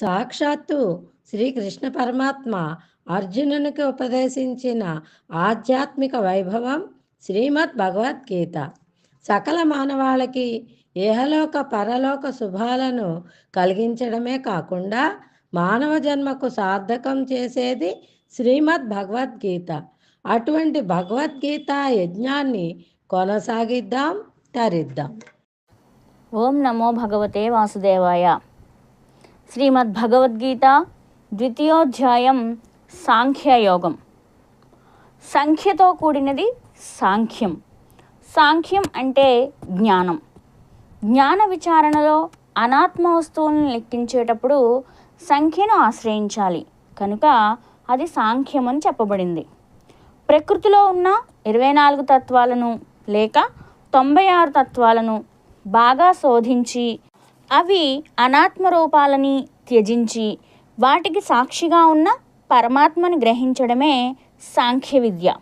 సాక్షాత్తు శ్రీకృష్ణ పరమాత్మ అర్జునునికి ఉపదేశించిన ఆధ్యాత్మిక వైభవం శ్రీమద్ భగవద్గీత సకల మానవాళికి ఏహలోక పరలోక శుభాలను కలిగించడమే కాకుండా మానవ జన్మకు సార్థకం చేసేది శ్రీమద్ భగవద్గీత అటువంటి భగవద్గీత యజ్ఞాన్ని కొనసాగిద్దాం తరిద్దాం. ఓం నమో భగవతే వాసుదేవాయ. శ్రీమద్ భగవద్గీత ద్వితీయోధ్యాయం సాంఖ్యయోగం సంఖ్యతో కూడినది సాంఖ్యం. సాంఖ్యం అంటే జ్ఞానం. జ్ఞాన విచారణలో అనాత్మ వస్తువులను లెక్కించేటప్పుడు సంఖ్యను ఆశ్రయించాలి. కనుక అది సాంఖ్యం అని చెప్పబడింది. ప్రకృతిలో ఉన్న ఇరవై నాలుగు తత్వాలను లేక తొంభై ఆరు తత్వాలను బాగా శోధించి అవి అనాత్మ రూపాలని త్యజించి వాటికి సాక్షిగా ఉన్న పరమాత్మను గ్రహించడమే సాంఖ్య విద్య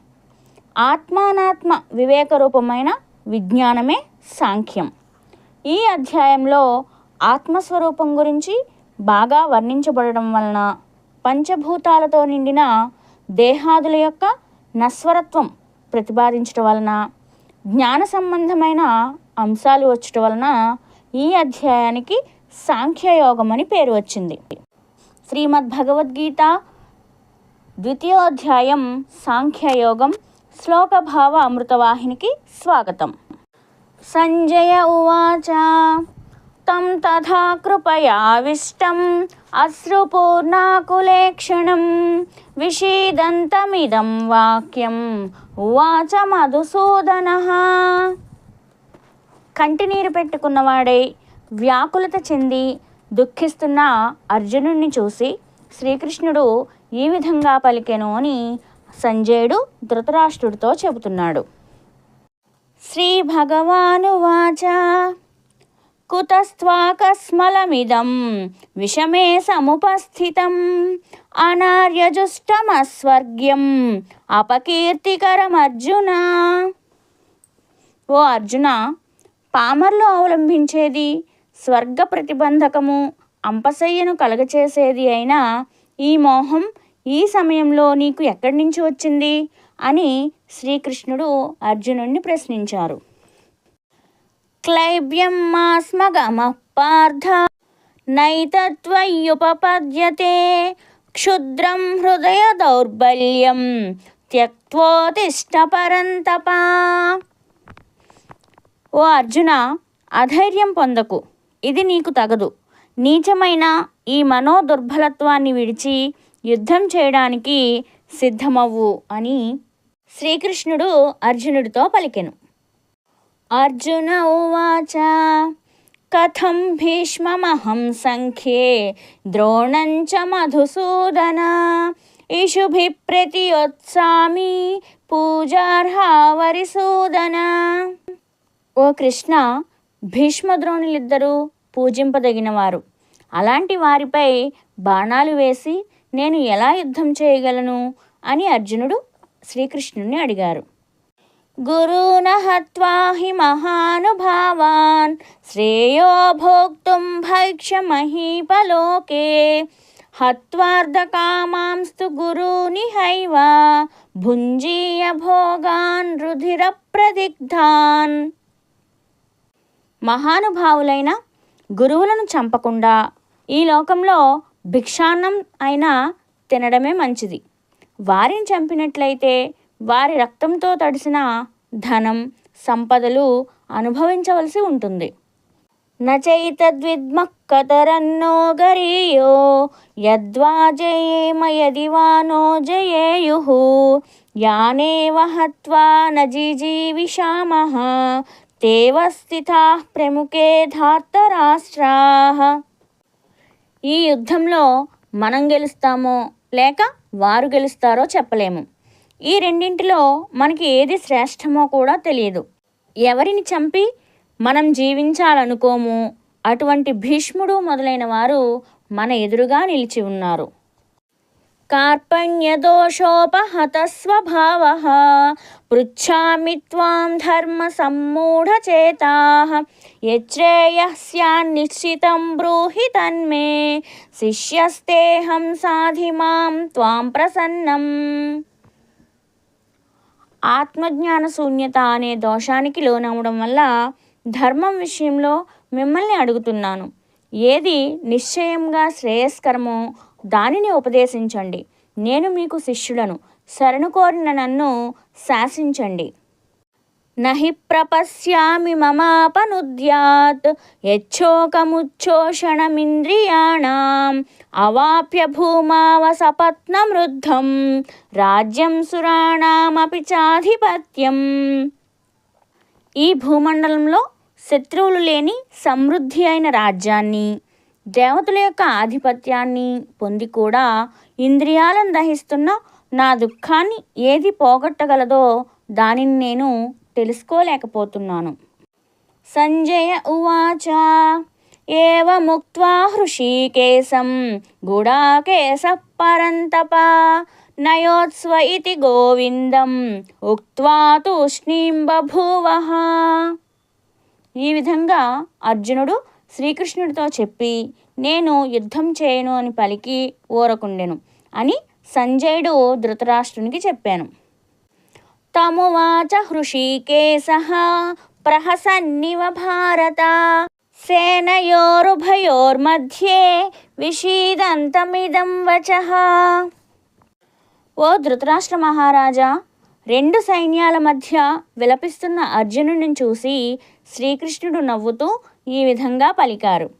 ఆత్మానాత్మ వివేక రూపమైన విజ్ఞానమే సాంఖ్యం. ఈ అధ్యాయంలో ఆత్మస్వరూపం గురించి బాగా వర్ణించబడడం వలన పంచభూతాలతో నిండిన దేహాదుల యొక్క నస్వరత్వం ప్రతిపాదించడం వలన జ్ఞాన సంబంధమైన అంశాలు వచ్చటం వలన ఈ అధ్యాయానికి సాంఖ్యయోగం అని పేరు వచ్చింది. శ్రీమద్ భగవద్గీత ద్వితీయోధ్యాయం సాంఖ్యయోగం శ్లోకభావ అమృతవాహినికి స్వాగతం. సంజయ ఉవాచ తం తథా కృపయావిష్టం అశ్రుపూర్ణాకులేక్షణం విషీదంతమిదం వాక్యం ఉవాచ మధుసూదన. కంటినీరు పెట్టుకున్నవాడై వ్యాకులత చెంది దుఃఖిస్తున్న అర్జునుడిని చూసి శ్రీకృష్ణుడు ఈ విధంగా పలికెను అని సంజయుడు ధృతరాష్ట్రుడితో చెబుతున్నాడు. శ్రీ భగవానువాచ కుతస్వాకస్మలమిదం విషమే సముపస్థితం. అనార్యజుష్టమస్వర్గ్యం. అపకీర్తికరమర్జున. ఓ అర్జున పామర్లు అవలంబించేది స్వర్గ ప్రతిబంధకము అంపశయ్యను కలగచేసేది అయినా ఈ మోహం ఈ సమయంలో నీకు ఎక్కడి నుంచి వచ్చింది? అని శ్రీకృష్ణుడు అర్జునుడిని ప్రశ్నించారు. క్లైబ్యం మాస్మగమ పార్థ నైతత్వయుపపద్యతే క్షుద్రం హృదయ దౌర్బల్యం త్యక్వోతిష్ట పరంతపా ఓ అర్జున అధైర్యం పొందకు. ఇది నీకు తగదు. నీచమైన ఈ మనోదుర్బలత్వాన్ని విడిచి యుద్ధం చేయడానికి సిద్ధమవ్వు అని శ్రీకృష్ణుడు అర్జునుడితో పలికెను. అర్జున ఉవాచ కథం భీష్మమహం సంఖ్యే ద్రోణంచ మధుసూదన ఇషుభి ప్రతియోత్సామి పూజార్హా వరిసూదన. ఓ కృష్ణ భీష్మద్రోణులిద్దరూ పూజింపదగినవారు. అలాంటి వారిపై బాణాలు వేసి నేను ఎలా యుద్ధం చేయగలను? అని అర్జునుడు శ్రీకృష్ణుని అడిగారు. గురున హి మహానుభావాన్ శ్రేయో భోక్తుం భైక్షమహీపలోకే హత్వార్ధకామాంస్తు గురూని హైవ భుంజీయ భోగాన్ రుధిర ప్రదిగ్ధాన్. మహానుభావులైన గురువులను చంపకుండా ఈ లోకంలో భిక్షాన్నం అయినా తినడమే మంచిది. వారిని చంపినట్లయితే వారి రక్తంతో తడిసిన ధనం సంపదలు అనుభవించవలసి ఉంటుంది. నచైతద్విద్మః గరీయో యద్వా జయేమ యది వానో జయేయు యానే వహత్వా హత్వా జిజీవిషామః ప్రముఖే స్థితాః ప్రముఖే ధార్తరాష్ట్రాः. ఈ యుద్ధంలో మనం గెలుస్తామో లేక వారు గెలుస్తారో చెప్పలేము. ఈ రెండింటిలో మనకి ఏది శ్రేష్టమో కూడా తెలియదు. ఎవరిని చంపి మనం జీవించాలనుకోము? అటువంటి భీష్ముడు మొదలైన వారు మన ఎదురుగా నిలిచి ఉన్నారు. कार्पण्यदोषोपहतस्वभावः पृच्छामि त्वां धर्मसम्मूढचेताः यच्छ्रेयः स्यान्निश्चितं ब्रूहि तन्मे శిష్యస్తేహం సాధి మాం త్వాం ప్రసన్నం ఆత్మజ్ఞాన శూన్యత అనే దోషానికి లోనవడం వల్ల ధర్మం విషయంలో మిమ్మల్ని అడుగుతున్నాను ఏది నిశ్చయంగా శ్రేయస్కరమో దానిని ఉపదేశించండి. నేను మీకు శిష్యులను శరణు కోరిన నన్ను శాసించండి. నహి ప్రపశ్యామి మమాపనుద్యాత్ యచ్చోకముచ్చోషణమింద్రియాణం అవాప్య భూమావసపత్నమృద్ధం రాజ్యం సురాణమపి చాధిపత్యం. ఈ భూమండలంలో శత్రువులు లేని సమృద్ధి అయిన రాజ్యాన్ని దేవతల యొక్క ఆధిపత్యాన్ని పొంది కూడా ఇంద్రియాలను దహిస్తున్న నా దుఃఖాన్ని ఏది పోగొట్టగలదో దానిని నేను తెలుసుకోలేకపోతున్నాను. సంజయ ఉవాచ ఏవముక్త్వా హృషీకేశం గుడాకేశ పరంతప నయోత్స్వ ఇతి గోవిందం ఉక్త్వా తూష్ణీం బభూవ. ఈ విధంగా అర్జునుడు శ్రీకృష్ణుడితో చెప్పి నేను యుద్ధం చేయను అని పలికి ఊరకుండెను అని సంజయుడు ధృతరాష్ట్రునికి చెప్పాను. తమువాచ హృషికేశ ప్రహసన్నివ భారత సేనయోరుభయోర్మధ్యే విషీదంతమిదం వచ. ఓ ధృతరాష్ట్ర మహారాజా రెండు సైన్యాల మధ్య విలపిస్తున్న అర్జునుడిని చూసి శ్రీకృష్ణుడు నవ్వుతూ ఈ విధంగా పలికారు.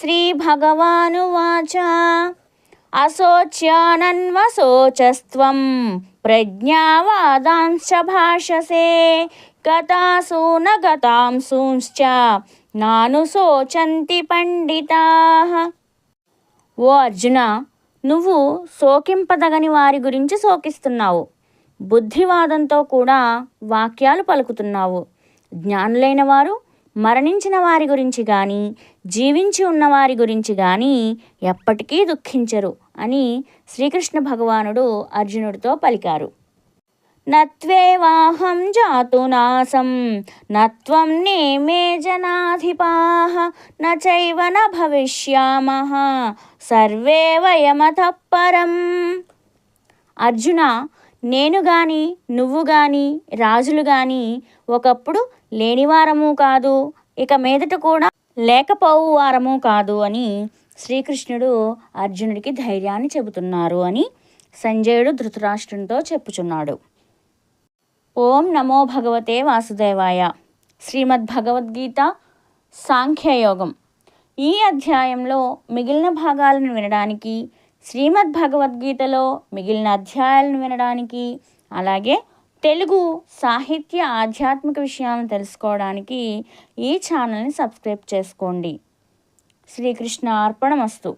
శ్రీ భగవానువాచ అశోచ్యానన్వశోచస్త్వం. ప్రజ్ఞావాదాంశ భాషసే. గతాసూ గతాంసూంశ్చ నాను శోచంతి పండితా. ఓ అర్జున నువ్వు శోకింపదగని వారి గురించి శోకిస్తున్నావు. బుద్ధివాదంతో కూడా వాక్యాలు పలుకుతున్నావు. జ్ఞానులైన వారు మరణించిన వారి గురించి కానీ జీవించి ఉన్నవారి గురించి కానీ ఎప్పటికీ దుఃఖించరు అని శ్రీకృష్ణ భగవానుడు అర్జునుడితో పలికారు. నత్వేవాహం జాతునాసం నత్వం నేమే జనాధిపాః నైవ న భవిష్యామః సర్వే వయమత పరం. అర్జున నేను గాని నువ్వు గాని రాజులు గాని ఒకప్పుడు లేనివారము కాదు. ఇక మీదట కూడా లేకపోవు వారము కాదు అని శ్రీకృష్ణుడు అర్జునుడికి ధైర్యాన్ని చెబుతున్నారు అని సంజయుడు ధృతరాష్ట్రునితో చెప్పుచున్నాడు. ఓం నమో భగవతే వాసుదేవాయ. శ్రీమద్ భగవద్గీత సాంఖ్యయోగం. ఈ అధ్యాయంలో మిగిలిన భాగాలను వినడానికి శ్రీమద్ భగవద్గీతలో మిగిలిన అధ్యాయాలను వినడానికి అలాగే తెలుగు సాహిత్య ఆధ్యాత్మిక విషయాలను తెలుసుకోవడానికి ఈ ఛానల్ని సబ్స్క్రైబ్ చేసుకోండి. శ్రీకృష్ణ అర్పణమస్తు.